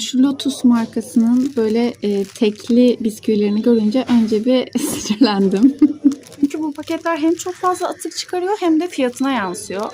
Şu Lotus markasının böyle e, tekli bisküvilerini görünce önce bir sinirlendim. Çünkü bu paketler hem çok fazla atık çıkarıyor hem de fiyatına yansıyor.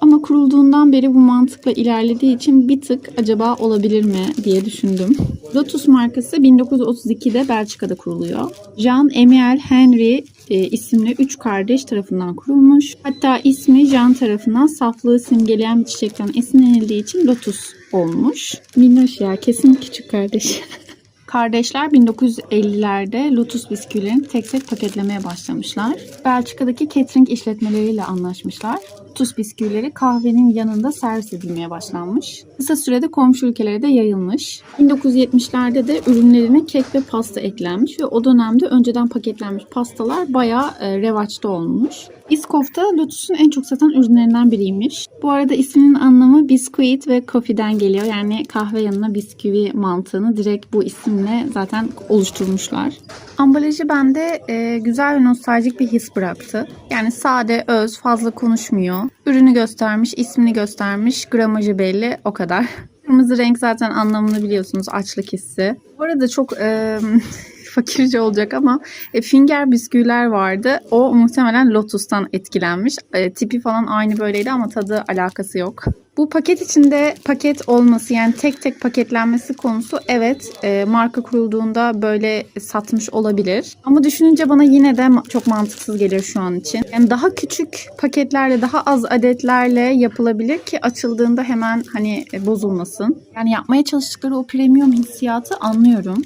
Ama kurulduğundan beri bu mantıkla ilerlediği için bir tık acaba olabilir mi diye düşündüm. Lotus markası 1932'de Belçika'da kuruluyor. Jean Emile Henry e, isimli üç kardeş tarafından kurulmuş. Hatta ismi Jean tarafından saflığı simgeleyen bir çiçekten esinlenildiği için Lotus olmuş. Minnoş ya kesin küçük kardeş. Kardeşler 1950'lerde Lotus bisküvilerini tek tek paketlemeye başlamışlar. Belçika'daki catering işletmeleriyle anlaşmışlar. Lotus bisküvileri kahvenin yanında servis edilmeye başlanmış. Kısa sürede komşu ülkelere de yayılmış. 1970'lerde de ürünlerine kek ve pasta eklenmiş ve o dönemde önceden paketlenmiş pastalar bayağı e, revaçta olmuş. Iskof'ta Lotus'un en çok satan ürünlerinden biriymiş. Bu arada isminin anlamı biskuit ve coffee'den geliyor. Yani kahve yanına bisküvi mantığını direkt bu isimle zaten oluşturmuşlar. Ambalajı bende e, güzel ve nostaljik bir his bıraktı. Yani sade, öz, fazla konuşmuyor. Ürünü göstermiş, ismini göstermiş, gramajı belli, o kadar. Kırmızı renk zaten anlamını biliyorsunuz, açlık hissi. Bu arada çok e, fakirce olacak ama e, finger bisküviler vardı. O muhtemelen Lotus'tan etkilenmiş. E, tipi falan aynı böyleydi ama tadı alakası yok. Bu paket içinde paket olması yani tek tek paketlenmesi konusu evet e, marka kurulduğunda böyle satmış olabilir. Ama düşününce bana yine de çok mantıksız geliyor şu an için. Yani daha küçük paketlerle daha az adetlerle yapılabilir ki açıldığında hemen hani e, bozulmasın. Yani yapmaya çalıştıkları o premium hissiyatı anlıyorum.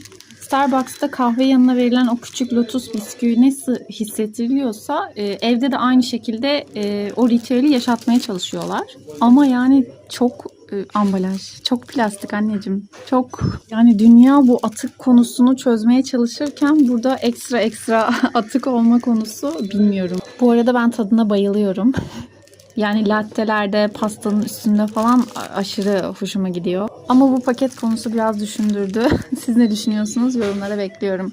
Starbucks'ta kahve yanına verilen o küçük lotus bisküvi nasıl hissettiriliyorsa e, evde de aynı şekilde e, o ritüeli yaşatmaya çalışıyorlar. Ama yani çok e, ambalaj, çok plastik anneciğim. Çok yani dünya bu atık konusunu çözmeye çalışırken burada ekstra ekstra atık olma konusu bilmiyorum. Bu arada ben tadına bayılıyorum. Yani lattelerde, pastanın üstünde falan aşırı hoşuma gidiyor. Ama bu paket konusu biraz düşündürdü. Siz ne düşünüyorsunuz? Yorumlara bekliyorum.